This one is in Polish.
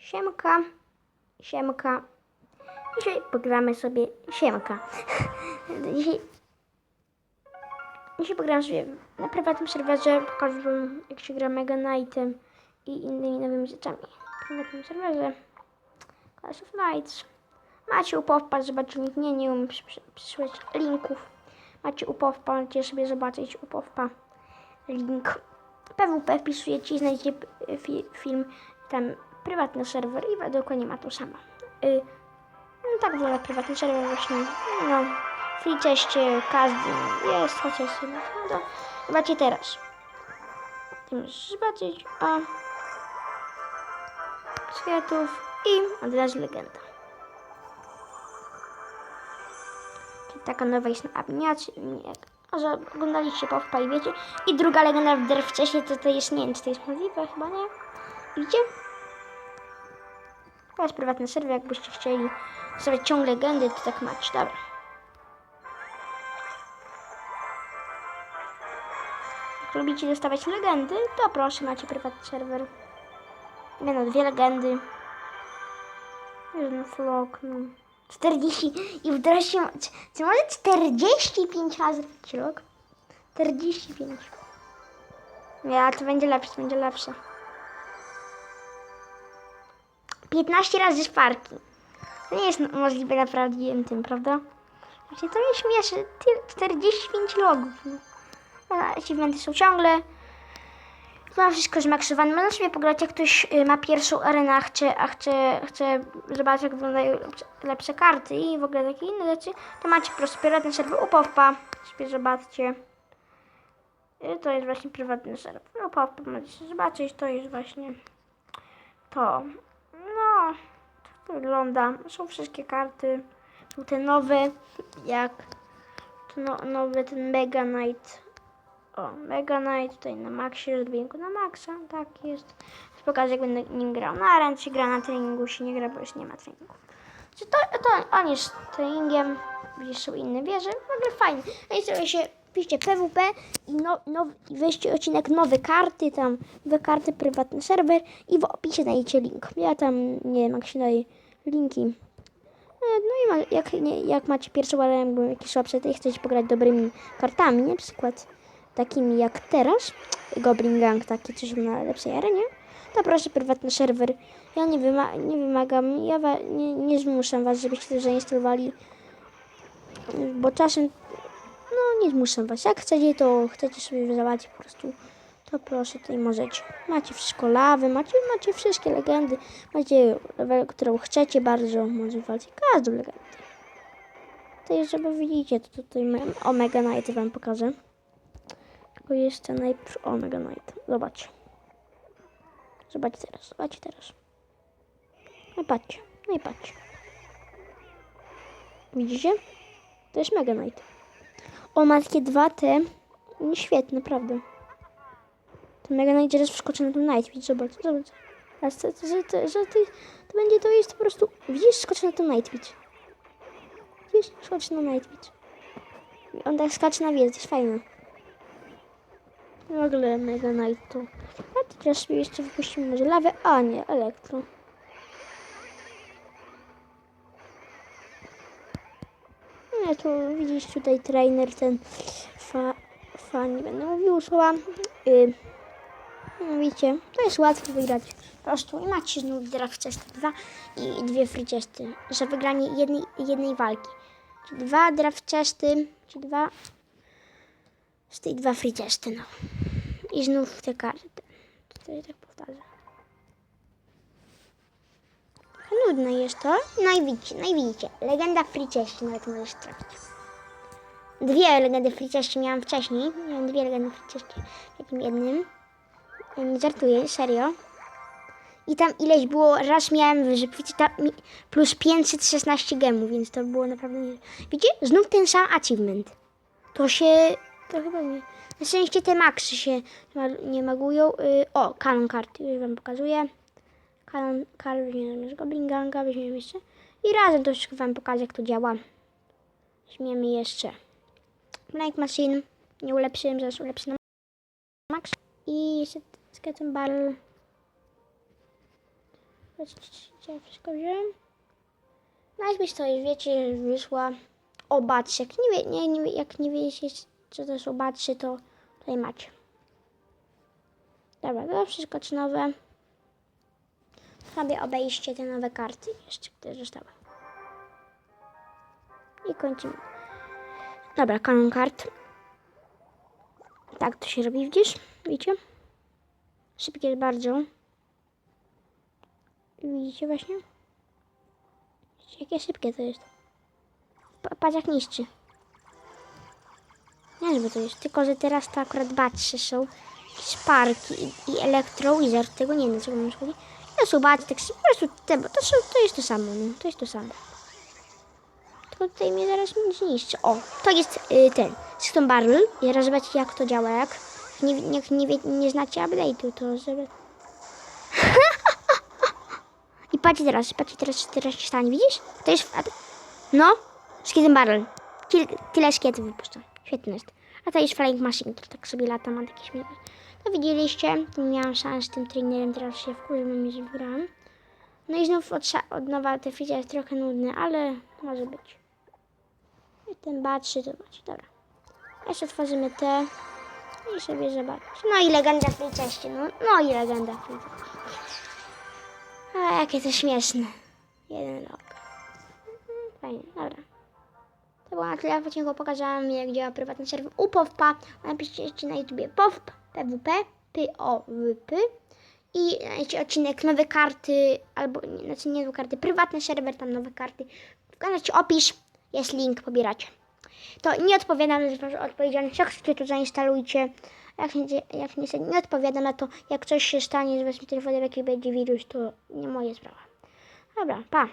Siemka, siemka. Dzisiaj pogramy sobie siemka. Dzisiaj, dzisiaj pogram sobie na prywatnym serwerze. Pokażę wam jak się gra Mega Knightem i innymi nowymi rzeczami. W prywatnym serwerze Clash of Knights. Macie upowpa, zobaczyć, nikt nie, nie umie przy- przy- przysłać linków. Macie upowpa, macie sobie zobaczyć upowpa. Link PWP wpisujecie i znajdziecie film tam prywatny serwer i dokładnie ma to samo. Y, no tak wolę prywatny serwer właśnie. No, free czeście każdy jest, chociaż no to zobaczcie teraz. Tym zobaczyć, a światów i od razu legenda. Czyli taka nowa jest na apniacie, może oglądaliście PowPa i wiecie. I druga legenda w wcześniej, to to jest, nie wiem, czy to jest możliwe, chyba nie. Widzicie? Jest prywatny serwer, jakbyście chcieli sobie ciąg legendy, to tak macie, dobra. Jak lubicie dostawać legendy, to proszę, macie prywatny serwer. Będą dwie legendy. Jeden flok, no. 40 i wdrażacie, czy, może 45 razy taki rok? 45. Ja, to będzie lepsze, to będzie lepsze. 15 razy szparki. To nie jest możliwe na prawdziwym tym, prawda? Właśnie to mnie śmieszy. Ty- 45 logów. Achievementy są ciągle. Ma wszystko zmaksowane. Można sobie pograć, jak ktoś y, ma pierwszą arenę, a chce, a chce, chce zobaczyć, jak wyglądają lepsze, karty i w ogóle takie inne rzeczy, to macie prostu prywatny serwer upowpa. Sobie zobaczcie. Y, To jest właśnie prywatny serwer. Upowpa możecie zobaczyć. To jest właśnie to. No, wygląda. Są wszystkie karty. Te nowe, jak no, nowy ten Mega Knight. O, Mega Knight tutaj na maksie, go na maksa, tak jest. Pokażę jak będę nim grał. Na aren się gra, na treningu się nie gra, bo już nie ma treningu. Czy to, to on jest treningiem, gdzieś są inne wieże, w ogóle fajnie. No i się piszcie PWP i, no, no, i weźcie odcinek nowe karty, tam nowe karty, prywatny serwer i w opisie dajecie link. Ja tam nie wiem jak się daje linki. E, No i jak, nie, jak macie pierwszą bo jakieś słabsze, to chcecie pograć dobrymi kartami, na przykład takimi jak teraz, Goblin Gang, takie coś na lepszej arenie, to proszę prywatny serwer. Ja nie, wyma nie wymagam, ja nie, nie zmuszam was, żebyście to zainstalowali, bo czasem, nie zmuszam was. Jak chcecie, to chcecie sobie wyzwać po prostu, to proszę, tutaj możecie. Macie wszystko lawy, macie, macie wszystkie legendy, macie level, którą chcecie bardzo, może walcie każdą legendę. Jest, żeby widzicie, to tutaj Omega Knight wam pokażę. Tylko jeszcze najpierw Omega Knight. Zobacz. Zobacz teraz, zobacz teraz. No patrzcie, no i patrzcie. Widzicie? To jest Mega Knight. O, ma takie dwa te. No, Świetne, naprawdę. Ten Mega Knight zaraz wskoczy na ten Night. Widzisz, zobacz, zobacz. A że, że, że, ty, to będzie, to jest po prostu... Widzisz, skoczy na ten Night Beach. Widzisz, skoczy na Night Beach. On tak skacze na wiedzę, to jest fajne. W ogóle Mega Knight to... A teraz jeszcze wypuścimy może lawę, a nie, elektro. To widzisz tutaj trainer ten fa, fa nie będę mówił słowa. Y, no widzicie, to jest łatwo wygrać. Po prostu i macie znów draft chest 2 i dwie free chesty za wygranie jednej, jednej walki. Dwa draft chesty, czy dwa z tej dwa free chesty, no. I znów te karty. Tutaj tak powtarzam. Nudne jest to. No i widzicie, no i widzicie. Legenda free chesty nawet możesz trafić. Dwie legendy free miałam wcześniej. Miałam dwie legendy free chesty w takim jednym. Nie żartuję, serio. I tam ileś było, raz miałem, że plus 516 gemów, więc to było naprawdę nie... Widzicie? Znów ten sam achievement. To się, to chyba nie... Na szczęście te maksy się nie magują. Y, o, kanon karty, już wam pokazuję. Kanon kart weźmiemy z Goblin Ganga, weźmiemy jeszcze. I razem to wszystko wam pokażę, jak to działa. Weźmiemy jeszcze Blank Machine. Nie ulepszyłem, zaraz ulepszę na max. I jeszcze Skeleton Barrel. Zobaczcie, wszystko wziąłem. Najpierw to już wiecie, wyszła obatrzyk. Nie nie, nie, jak nie wiecie, co to jest obatrzy, to tutaj macie. Dobra, to wszystko czy nowe. Sobie obejście te nowe karty, jeszcze które zostały. I kończymy. Dobra, kanon kart. Tak to się robi, widzisz? Widzicie? Szybkie jest bardzo. Widzicie właśnie? Jakie szybkie to jest. Pa- Patrz jak niszczy. Nie żeby to jest, tylko że teraz to akurat batrzy są. Sparki i, i Electrowizard, tego nie wiem, co mam chodzi. To są batry, po prostu te, to, to jest to samo, no, to jest to samo. Tylko tutaj mnie zaraz nic niszczy. O, to jest y, ten, System Barrel. Teraz zobaczcie jak to działa, jak nie, nie, nie, nie znacie update'u, to żeby... I patrzcie teraz, patrzcie teraz, teraz się stanie, widzisz? To jest... No, Skidden Barrel. Tyle szkietów wypuszcza. Świetny jest. A to jest Flying Machine, który tak sobie lata, ma takie śmieszne. To widzieliście, nie miałam szans z tym trainerem, teraz się wkurzyłem i wygrałam. No i znów od, od nowa te feature jest trochę nudny, ale może być. I ten batrzy to macie, dobra. Jeszcze otworzymy te i sobie zobaczyć. No i legenda w tej części, no, no i legenda w tej części. A jakie to śmieszne. Jeden rok. Mhm, Fajnie, dobra. To na tyle. W odcinku pokazałam, jak działa prywatny serwer u POWPA. Napiszcie na YouTubie POWP, PWP, P-O-W-P. I znajdziecie odcinek nowe karty, albo znaczy nie nowe karty, prywatny serwer, tam nowe karty. Wkładajcie opisz, jest link, pobieracie. To nie odpowiadam za odpowiedzialność, jak chcecie to zainstalujcie. Jak nie, jak nie, nie odpowiadam na to, jak coś się stanie z waszym telefonem, jaki będzie wirus, to nie moja sprawa. Dobra, pa.